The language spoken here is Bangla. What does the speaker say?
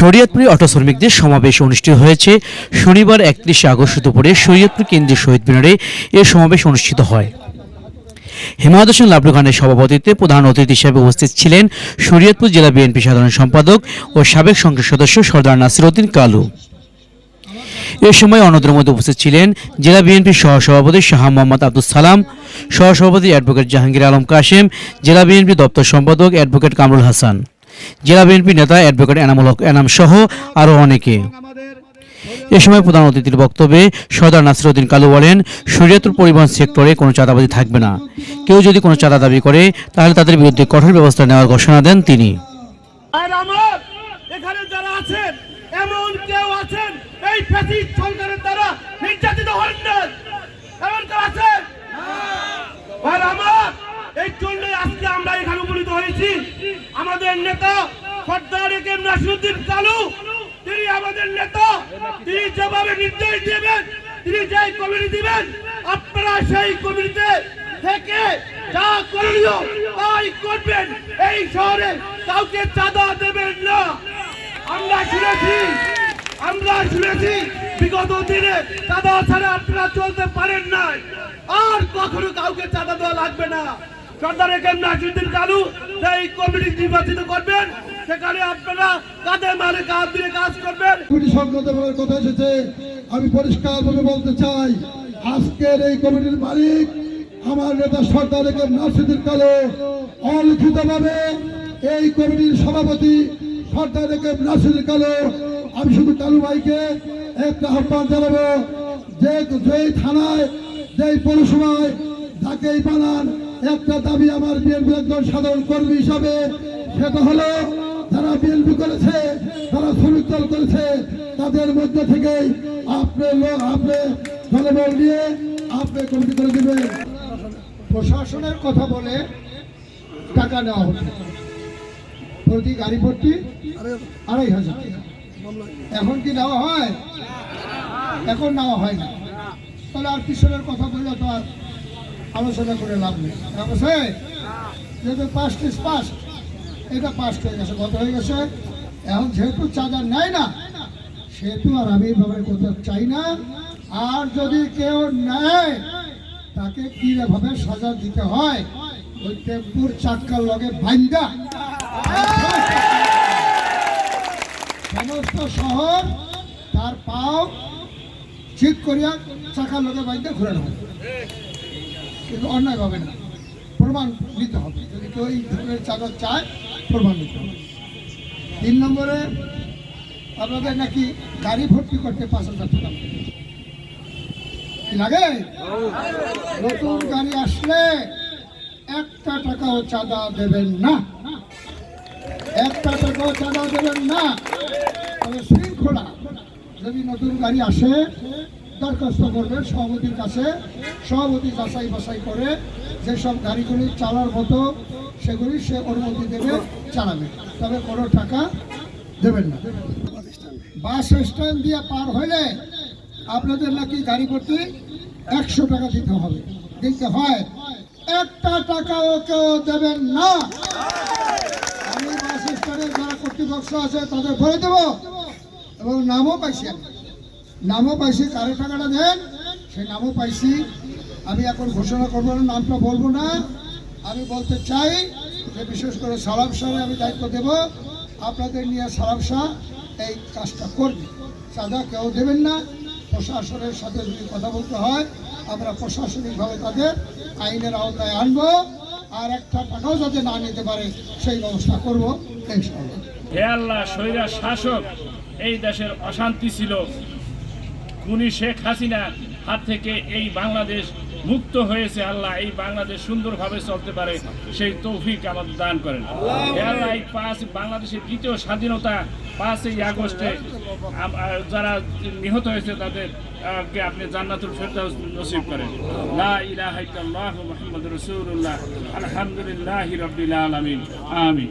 শরীয়তপুরে অটো শ্রমিকদের সমাবেশ অনুষ্ঠিত হয়েছে। শনিবার একত্রিশে আগস্ট দুপুরে শরীয়তপুর কেন্দ্রীয় শহীদ মিনারে এ সমাবেশ অনুষ্ঠিত হয়। হেমায়ত হোসেন লাবলু খানের সভাপতিত্বে প্রধান অতিথি হিসেবে উপস্থিত ছিলেন শরীয়তপুর জেলা বিএনপি সাধারণ সম্পাদক ও সাবেক সংসদ সদস্য সর্দার নাসির উদ্দিন কালু। এ সময় অন্যদের মধ্যে উপস্থিত ছিলেন জেলা বিএনপির সহসভাপতি শাহ মোহাম্মদ আব্দুল সালাম, সহসভাপতি অ্যাডভোকেট জাহাঙ্গীর আলম কাশেম, জেলা বিএনপি দপ্তর সম্পাদক অ্যাডভোকেট কামরুল হাসান। জেলা বিএনপি নেতা অ্যাডভোকেট এনামুল হক, এনাম সহ আরও অনেকে। এ সময় প্রধান অতিথির বক্তব্যে সর্দার নাসিরউদ্দিন কালু বলেন, শরীয়তুর পরিবহন সেক্টরে কোনো চাঁদাবাজি থাকবে না। কেউ যদি কোনো চাঁদা দাবি করে, তাহলে তাদের বিরুদ্ধে কঠোর ব্যবস্থা নেওয়ার ঘোষণা দেন তিনি। এমন আমাদের নেতা সর্দার একে নাসিরুদ্দিন কালু, তিনি আমাদের নেতা। তিনি যেভাবে নির্দেশ দেবেন, তিনি যে কমিটি দিবেন, আপনারা সেই কমিটিতে থেকে যা করণীয় তাই করবেন। এই শহরে কাউকে চাঁদা দেবেন না। আমরা শুনেছি আমরা শুনেছি, বিগত দিনে চাঁদা ছাড়া আপনারা চলতে পারেন নাই। আর কখনো কাউকে চাঁদা দেওয়া লাগবে না। সর্দার একে নাসিরুদ্দিন কালু এই কমিটি নির্বাচিত করবেন, সেখানে আপনারা কাঁধে মারে কাঁধ দিয়ে কাজ করবেন? কমিটি সংক্রান্ত কথা এসেছে। আমি পরিষ্কারভাবে বলতে চাই, আজকের এই কমিটির মালিক আমার নেতা সর্দার একে নাসিদুল কালো। অলিখিতভাবে এই কমিটির সভাপতি সর্দার একে নাসিদুল কালো। আমি শুধু কালু ভাইকে একটা আহ্বান জানাব যে যেই থানায়, যেই পৌরসভায় যাকেই বানান একটা দাবি আমার বিএনপি একজন সাধারণ কর্মী হিসাবে, সেটা হলো যারা বিএনপি করেছে যারা শ্রমিক দল করেছে, তাদের মধ্যে থেকেই আপনি আপনি জনবল নিয়ে আপনি কমিটি করে দিবেন। প্রশাসনের কথা বলে টাকা নেওয়া হচ্ছে। প্রতি গাড়ি ভর্তি আড়াই হাজার। এখন কি নেওয়া হয়? এখন নেওয়া হয় না। তাহলে আর পিছনের কথা বললে তো আর আলোচনা করে লাভ নেই। পাস্ট ইস পাস্ট এটা পাস্ট হয়ে গেছে কত হয়ে গেছে। এখন যেহেতু চাঁদা নেয় না, সেহেতু আর আমি এইভাবে করতে চাই না। আর যদি কেউ নেয়, তাকে কীভাবে সাজা দিতে হয়? ওই টেম্পুর চাক্কার লগে বাইন্দা সমস্ত শহর তার পাও ঠিক করিয়া চাকার লগে বাইন্দা ঘুরে নেবে কিন্তু অন্যায় হবে না। প্রমাণ দিতে হবে। যদি কেউ এই ধরনের চাদর চায়, প্রমাণ দিতে হবে। তিন নম্বরে, আপনাদের নাকি গাড়ি ভর্তি করতে পাঁচ হাজার টাকা লাগে? নতুন গাড়ি আসলে একটা টাকাও চাঁদা দেবেন না। একটা টাকাও চাঁদা দেবেন না। তবে শৃঙ্খলা, যদি নতুন গাড়ি আসে দরখাস্ত করবেন সভাপতির কাছে। সভাপতি যাচাই বাছাই করে যেসব গাড়িগুলি চালার মতো সেগুলি সে অনুমতি দেবে, চালাবে। তবে কোনো টাকা দেবেন না। বাস স্ট্যান্ড দিয়ে পার হইলে আপনাদের নাকি গাড়ি করতে একশো টাকা দিতে হবে। দিতে হয়। একটা টাকাও কেউ দেবেন না। আমি বাস স্ট্যান্ডের যারা কর্তৃপক্ষ আছে তাদের বলে দেবো এবং নামও পাইছি আমি। নামও পাইছি, কারও টাকাটা দেন, সেই নামও পাইছি। আমি এখন ঘোষণা করব না, নামটা বলব না। আমি বলতে চাই যে বিশেষ করে সালাম সাহেব আমি দায়িত্ব দেব। আপনাদের নিয়ে সালাম শাহ এই কাজটা করবে। চাঁদা কেউ দেবেন না। প্রশাসনের সাথে যদি কথা বলতে হয়, আমরা প্রশাসনিকভাবে তাদের আইনের আওতায় আনব। আর একটা টাকাও যাতে না নিতে পারে, সেই ব্যবস্থা করব হে আল্লাহ স্বৈরা শাসক, এই দেশের অশান্তি ছিল। খুনি শেখ হাসিনা হাত থেকে এই বাংলাদেশ মুক্ত হয়েছে। আল্লাহ এই বাংলাদেশ সুন্দরভাবে চলতে পারে সেই তৌফিক আমাদের দান করেন। আল্লাহ এই পাঁচ বাংলাদেশের দ্বিতীয় স্বাধীনতা পাঁচই আগস্টে যারা নিহত হয়েছে তাদের কে আপনি জান্নাতুল ফেরদাউস নসিব করেন। লা ইলাহা ইল্লাল্লাহু মুহাম্মাদুর রাসূলুল্লাহ। আলহামদুলিল্লাহি রাব্বিল আলামিন। আমিন।